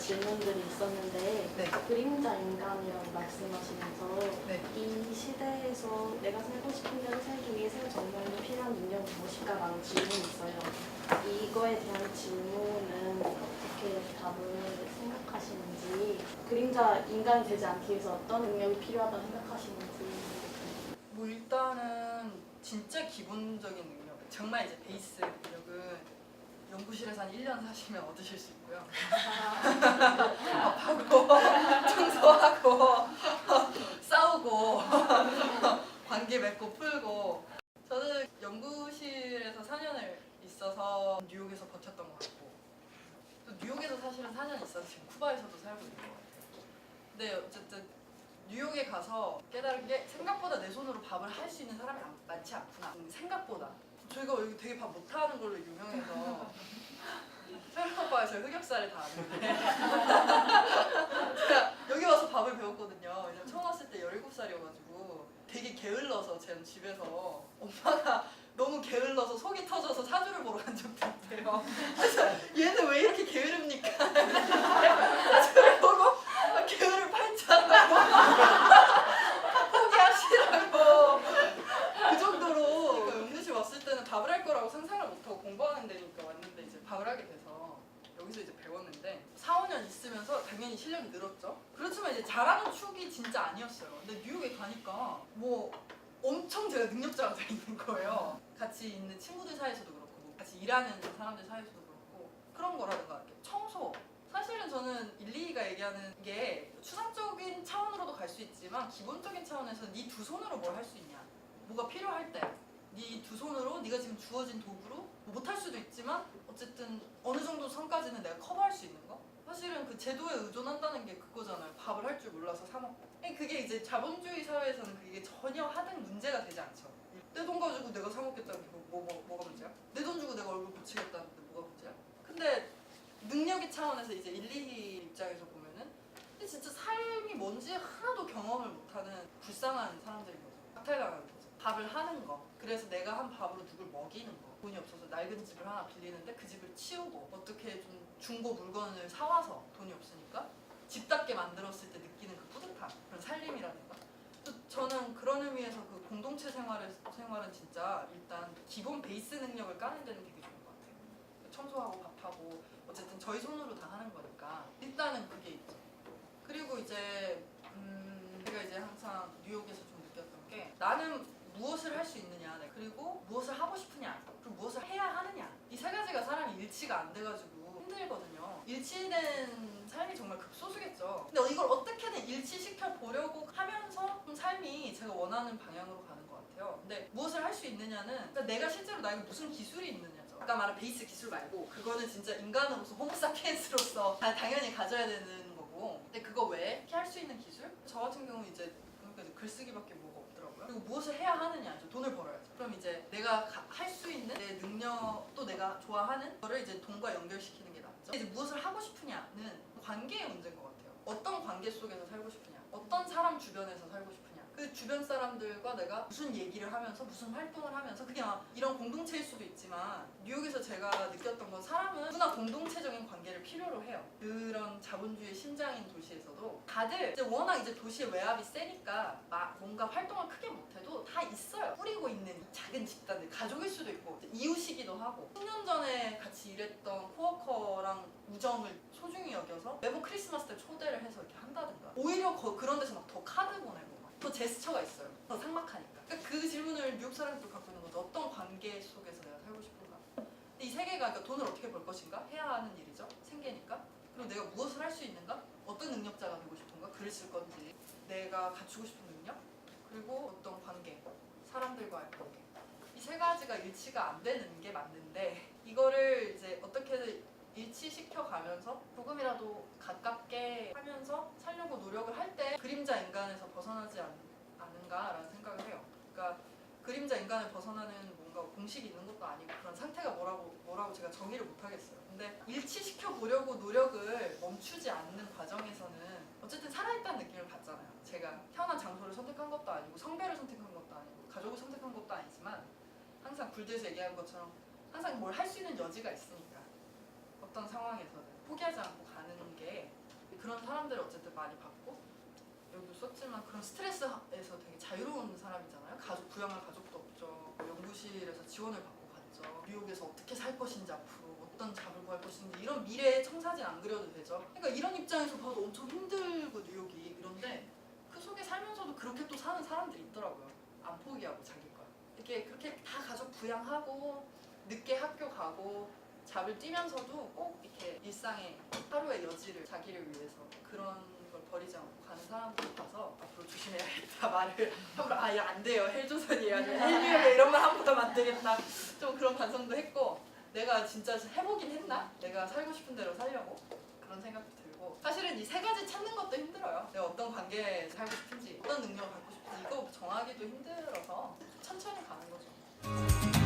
있었는데 네. 그림자 인간이라고 말씀하시면서 네. 이 시대에서 내가 살고 싶은 대로 살기 위해서 정말로 필요한 능력이 무엇일까라는 질문이 있어요. 이거에 대한 질문은 어떻게 답을 생각하시는지 그림자 인간이 되지 않기 위해서 어떤 능력이 필요하다고 생각하시는지 뭐 일단은 진짜 기본적인 능력, 정말 이제 베이스 능력은 연구실에서 한 1년 사시면 얻으실 수 있고요. 밥하고 청소하고 싸우고 관계 맺고 풀고 저는 연구실에서 4년을 있어서 뉴욕에서 버텼던 것 같고 또 뉴욕에서 사실은 4년 있어서 지금 쿠바에서도 살고 있는 것 같아요. 근데 어쨌든 뉴욕에 가서 깨달은 게 생각보다 내 손으로 밥을 할 수 있는 사람이 안- 많지 않구나. 음, 생각보다. 저희가 여기 되게 밥 못하는 걸로 유명해서 세련 오빠가 저희 흑역사를 다 아는데 제가 여기 와서 밥을 배웠거든요. 왜냐면 처음 왔을 때 17살이어가지고 되게 게을러서 제 집에서 엄마가 너무 게을러서 속이 터져서 사주를 보러 간 적도 있대요. 그래서 얘는 왜 이렇게 게으릅니까? 사주를 보고 아, 게으를 팔자고 포기하시라고 그 정도로 그러니까 연구실 왔을 때는 밥을 할 거라고 상상을 못 공부하는 데니까 왔는데 이제 밥을 하게 돼서 여기서 이제 배웠는데 4, 5년 있으면서 당연히 실력이 늘었죠. 그렇지만 이제 잘하는 축이 진짜 아니었어요. 근데 뉴욕에 가니까 뭐 엄청 제가 능력자가 돼 있는 거예요. 같이 있는 친구들 사이에서도 그렇고 뭐 같이 일하는 사람들 사이에서도 그렇고 그런 거라든가 청소. 사실은 저는 1, 2가 얘기하는 게 추상적인 차원으로도 갈 수 있지만 기본적인 차원에서 네 두 손으로 뭘 할 수 있냐 뭐가 필요할 때 네 두 손으로 네가 지금 주어진 도구로 뭐 못할 수도 있지만 어쨌든 어느 정도 선까지는 내가 커버할 수 있는 거 사실은 그 제도에 의존한다는 게 그거잖아요 밥을 할 줄 몰라서 사 먹고 아니, 그게 이제 자본주의 사회에서는 그게 전혀 하등 문제가 되지 않죠 내 돈 가지고 내가 사 먹겠다는 게 뭐, 뭐, 뭐가 문제야? 내 돈 주고 내가 얼굴 고치겠다는데 뭐가 문제야? 근데 능력의 차원에서 이제 1, 2 입장에서 보면은 진짜 삶이 뭔지 하나도 경험을 못하는 불쌍한 사람들인 거죠. 박탈당하는. 밥을 하는 거. 그래서 내가 한 밥으로 누굴 먹이는 거. 돈이 없어서 낡은 집을 하나 빌리는데 그 집을 치우고 어떻게 좀 중고 물건을 사와서 돈이 없으니까 집답게 만들었을 때 느끼는 그 뿌듯함, 그런 살림이라든가. 또 저는 그런 의미에서 그 공동체 생활을, 생활은 진짜 일단 기본 베이스 능력을 까는 데는 되게 좋은 것 같아요. 청소하고 밥하고 어쨌든 저희 손으로 다 하는 거니까 일단은 그게 있죠. 그리고 이제 음, 제가 이제 항상 뉴욕에서 좀 느꼈던 게 나는 무엇을 할 수 있느냐, 네. 그리고 무엇을 하고 싶으냐, 그리고 무엇을 해야 하느냐 이 세 가지가 사람이 일치가 안 돼가지고 힘들거든요. 일치된 삶이 정말 급소수겠죠. 근데 이걸 어떻게든 일치시켜 보려고 하면서 좀 삶이 제가 원하는 방향으로 가는 것 같아요. 근데 무엇을 할 수 있느냐는 그러니까 내가 실제로 나에게 무슨 기술이 있느냐죠. 아까 말한 베이스 기술 말고 그거는 진짜 인간으로서 호모사피엔스로서 다- 당연히 가져야 되는 거고. 근데 그거 외에 할 수 있는 기술? 저 같은 경우 이제 글쓰기밖에 뭐가 없더라고요. 그리고 무엇을 해야 하느냐죠. 돈을 벌어야죠. 그럼 이제 내가 할 수 있는 내 능력 또 내가 좋아하는 거를 이제 돈과 연결시키는 게 낫죠. 이제 무엇을 하고 싶으냐는 관계의 문제인 것 같아요. 어떤 관계 속에서 살고 싶으냐, 어떤 사람 주변에서 살고 싶으냐. 그 주변 사람들과 내가 무슨 얘기를 하면서 무슨 활동을 하면서 막 이런 공동체일 수도 있지만 뉴욕에서 제가 느꼈던 건 사람은 누구나 공동체적인 관계를 필요로 해요. 그런 자본주의 심장인 도시에서도 다들 이제 워낙 이제 도시의 외압이 세니까 막 뭔가 활동을 크게 못해도 다 있어요. 뿌리고 있는 작은 집단들 가족일 수도 있고 이웃이기도 하고 10년 전에 같이 일했던 코워커랑 우정을 소중히 여겨서 매번 크리스마스 때 초대를 해서 이렇게 한다든가 오히려 거- 그런 데서 막 더 카드 보내고 막 더 제스처가 있어요. 더 삭막하니까. 그러니까 그 질문을 뉴욕 사람들도 갖고 있는 거죠. 어떤 관계 속에서 내가 살고 싶은가? 근데 이 세계가 그러니까 돈을 어떻게 벌 것인가 해야 하는 일이죠. 생계니까. 그리고 내가 무엇을 할 수 있는가? 어떤 능력자가 되고 싶은가? 글을 쓸 건지 내가 갖추고 싶은 능력? 그리고 어떤 관계, 사람들과의 관계. 이 세 가지가 일치가 안 되는 게 맞는데 이거를 이제 어떻게든 일치시켜 가면서 조금이라도 가깝게 하면서 살려고 노력을 할 때 그림자 인간에서 벗어나지 않, 않은가라는 생각을 해요. 그러니까 그림자 인간을 벗어나는 뭔가 공식이 있는 것도 아니고 그런 상태가 뭐라고 뭐라고 제가 정의를 못 하겠어요. 근데 일치시켜 보려고 노력을 멈추지 않는 과정에서는 어쨌든 살아있다는 느낌을 받잖아요. 제가 태어난 장소를 선택한 것도 아니고 성별을 선택한 것도 아니고 가족을 선택한 것도 아니지만 항상 굴드에서 얘기한 것처럼 항상 뭘 할 수 있는 여지가 있으니까 어떤 상황에서는 포기하지 않고 가는 게 그런 사람 사람들을 어쨌든 많이 봤고 여기도 썼지만 그런 스트레스에서 되게 자유로운 사람이잖아요. 가족 부양할 가족도 없죠. 뭐 연구실에서 지원을 받고 갔죠. 뉴욕에서 어떻게 살 것인지 앞으로 어떤 잡을 구할 것인지 이런 미래의 청사진 안 그려도 되죠. 그러니까 이런 입장에서 봐도 엄청 힘들고 뉴욕이 그런데 그 속에 살면서도 그렇게 또 사는 사람들이 있더라고요. 안 포기하고 자기 걸. 이렇게 그렇게 다 가족 부양하고 늦게 학교 가고 잡을 뛰면서도 꼭 이렇게 일상의 하루의 여지를 자기를 위해서 그런 걸 버리지 않고 가는 사람들 봐서 앞으로 조심해야겠다 말을 함부로 아예 안 돼요. 헬조선이에요 아니면 헬리움에 이런 말 함부로 하면 안 되겠다. 좀 그런 반성도 했고 내가 진짜 해보긴 했나? 내가 살고 싶은 대로 살려고? 그런 생각도 들고 사실은 이 세 가지 찾는 것도 힘들어요. 내가 어떤 관계에 살고 싶은지 어떤 능력을 갖고 싶은지 이거 정하기도 힘들어서 천천히 가는 거죠